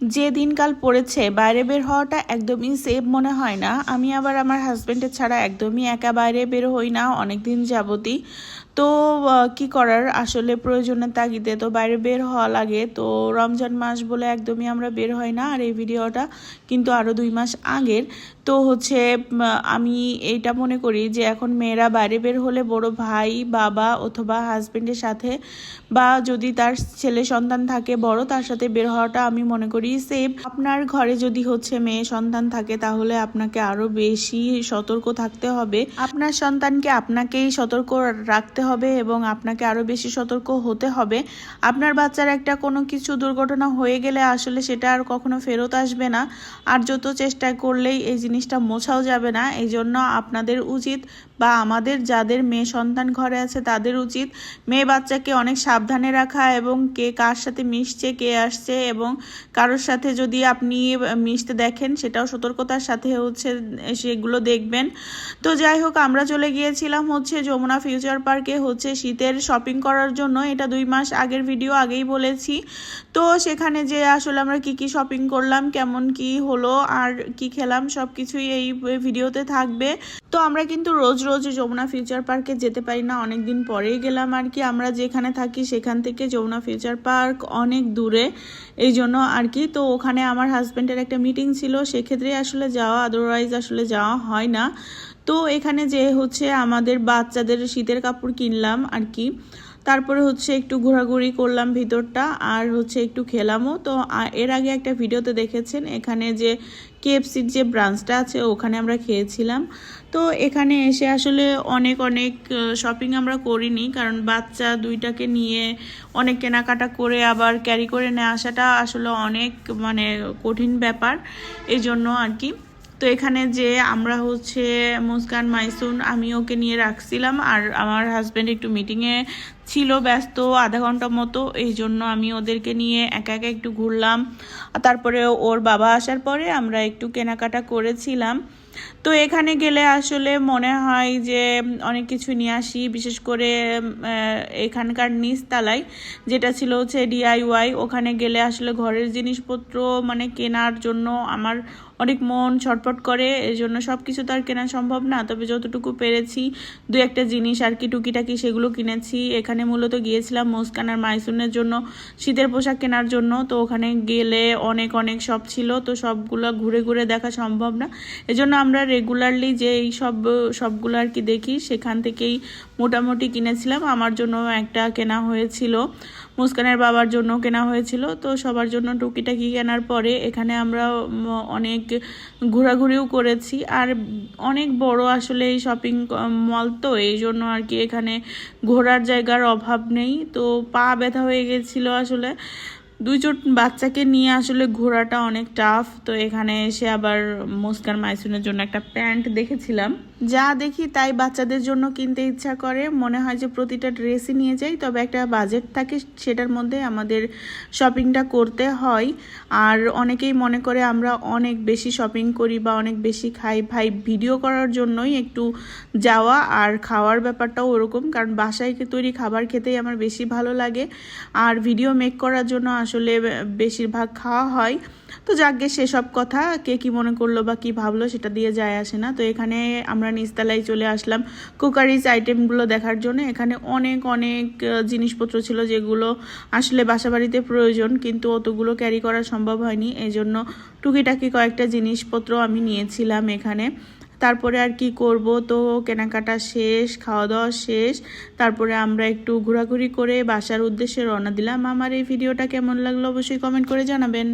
যে দিনকাল পড়েছে, বাইরে বের হওয়াটা একদমই সেফ মনে হয় না। আমি আবার আমার হাজব্যান্ডের ছাড়া একদমই একা বাইরে বের হই না অনেক দিন যাবতই। তো কি করার? আসলে প্রয়োজনের তাগিদে তো বাইরে বের হওয়া লাগে। তো রমজান মাস বলে একদমই আমরা বের হই না আর এই ভিডিওটা কিন্তু আরও দুই মাস আগের। তো হচ্ছে আমি এইটা মনে করি যে এখন মেয়েরা বাইরে বের হলে বড় ভাই, বাবা অথবা হাজব্যান্ডের সাথে বা যদি তার ছেলে সন্তান থাকে বড়, তার সাথে বের হওয়াটা আমি মনে করি সেফ আপনার ঘরে যদি হচ্ছে মেয়ে সন্তান থাকে তাহলে আপনাকে আরও বেশি সতর্ক থাকতে হবে। আপনার সন্তানকে আপনাকেই সতর্ক রাখতে হবে এবং আপনাকে আরও বেশি সতর্ক হতে হবে। আপনার বাচ্চার একটা কোনো কিছু দুর্ঘটনা হয়ে গেলে আসলে সেটা আর কখনো ফেরত আসবে না। আর যত চেষ্টা করলেই এই জিনিসটা মোছাও যাবে না। এই জন্য আপনাদের উচিত বা আমাদের যাদের মেয়ে সন্তান ঘরে আছে তাদের উচিত মেয়ে বাচ্চাকে অনেক সাবধানে রাখা এবং কে কার সাথে মিশছে, কে আসছে এবং কারোর সাথে যদি আপনি মিশতে দেখেন সেটাও সতর্কতার সাথে হচ্ছে সেগুলো দেখবেন। তো যাই হোক, আমরা চলে গিয়েছিলাম হচ্ছে যমুনা ফিউচার পার্কে। হচ্ছে শীতের শপিং করার জন্য। এটা দুই মাস আগের ভিডিও আগেই বলেছি। তো সেখানে যে আসলে আমরা কি কি শপিং করলাম, কেমন কি হলো, আর কি খেলাম সব কিছুই এই ভিডিওতে থাকবে। তো আমরা কিন্তু রোজ রোজ যমুনা ফিউচার পার্কে যেতে পারি না অনেক দিন পরেই গেলাম আর কি। আমরা যেখানে থাকি সেখান থেকে যমুনা ফিউচার পার্ক অনেক দূরে। এই জন্য আর কি। তো ওখানে আমার হাজব্যান্ডের একটা মিটিং ছিল। সেক্ষেত্রে আসলে যাওয়া আদারওয়াইজ আসলে যাওয়া হয় না। তো এখানে যে হচ্ছে আমাদের বাচ্চাদের শীতের কাপড় কিনলাম আর কি, তারপরে হচ্ছে একটু ঘোরাঘুরি করলাম ভিতরটা আর হচ্ছে একটু খেলামও। তো এর আগে একটা ভিডিওতে দেখেছেন, এখানে যে কেএফসির যে ব্রাঞ্চটা আছে ওখানে আমরা খেয়েছিলাম। তো এখানে এসে আসলে অনেক অনেক শপিং আমরা করিনি কারণ বাচ্চা দুইটাকে নিয়ে অনেক কেনাকাটা করে আবার ক্যারি করে নিয়ে আসাটা আসলে অনেক মানে কঠিন ব্যাপার এই জন্য আর কি। তো এখানে যে আমরা হচ্ছে মুস্কান, মাইসুন আমি ওকে নিয়ে রাখছিলাম আর আমার হাজব্যান্ড একটু মিটিংয়ে ছিল, ব্যস্ত আধা ঘণ্টা মতো। এই জন্য আমি ওদেরকে নিয়ে একা একা একটু ঘুরলাম। তারপরে ওর বাবা আসার পরে আমরা একটু কেনাকাটা করেছিলাম। তো এখানে গেলে আসলে মনে হয় যে অনেক কিছু নিয়ে আসি, বিশেষ করে এখানকার নিচতলায়, যেটা ছিল হচ্ছে ডিআইওয়াই ওখানে গেলে আসলে ঘরের জিনিসপত্র মানে কেনার জন্য আমার অনেক মন ছটফট করে এই জন্য সব কিছু তো আর কেনা সম্ভব না। তবে যতটুকু পেরেছি, দু একটা জিনিস আর কি, টুকিটাকি সেগুলো কিনেছি। এখানে মূলত গিয়েছিলাম মুস্কান আর মাইসুনের জন্য, শীতের পোশাক কেনার জন্য। তো ওখানে গেলে অনেক অনেক সব ছিল, তো সবগুলো ঘুরে ঘুরে দেখা সম্ভব না। এজন্য আমরা রেগুলারলি যে এই সব, সবগুলো আর কি দেখি, সেখান থেকেই মোটামুটি কিনেছিলাম। আমার জন্য একটা কেনা হয়েছিল। মুস্কানের বাবার জন্য কেনা হয়েছিল। তো সবার জন্য টুকিটাকি কেনার পরে এখানে আমরা অনেক ঘোরাঘুরিও করেছি। আর অনেক বড় আসলে এই শপিং মল তো, এই জন্য আর কি এখানে ঘোরার জায়গার অভাব নেই। তো পা ব্যথা হয়ে গেছিল আসলে। দুইজন বাচ্চাকে নিয়ে আসলে ঘোরাটা অনেক টাফ তো এখানে এসে আবার মুস্কান মাইসুনের জন্য একটা প্যান্ট দেখেছিলাম। যা দেখি তাই বাচ্চাদের জন্য কিনতে ইচ্ছা করে। মনে হয় যে প্রতিটা ড্রেসই নিয়ে যাই, তবে একটা বাজেট থাকে, সেটার মধ্যে আমাদের শপিংটা করতে হয়। আর অনেকেই মনে করে আমরা অনেক বেশি শপিং করি বা অনেক বেশি খাই। ভাই ভিডিও করার জন্যই একটু যাওয়া আর খাওয়ার ব্যাপারটাও ওরকম, কারণ বাসায় তৈরি খাবার খেতেই আমার বেশি ভালো লাগে। আর ভিডিও মেক করার জন্য আসলে বেশিরভাগ খাওয়া হয়। তো যাকগে সেসব কথা কে কি মনে করল বা কি ভাবলো সেটা দিয়ে যায় আসে না। তো এখানে আমরা নিচতলায় চলে আসলাম কুকারিজ আইটেমগুলো দেখার জন্য। এখানে অনেক অনেক জিনিসপত্র ছিল যেগুলো আসলে বাসাবাড়িতে প্রয়োজন, কিন্তু অতগুলো ক্যারি করা সম্ভব হয়নি। এই জন্য টুকিটাকি কয়েকটা জিনিসপত্র আমি নিয়েছিলাম এখানে। তারপরে আর কি করব? তো কেনাকাটা শেষ খাওয়া দাওয়া শেষ। তারপরে আমরা একটু ঘোরাঘুরি করে বাসার উদ্দেশ্যে রওনা দিলাম। আমার এই ভিডিওটা কেমন লাগল অবশ্যই কমেন্ট করে জানাবেন।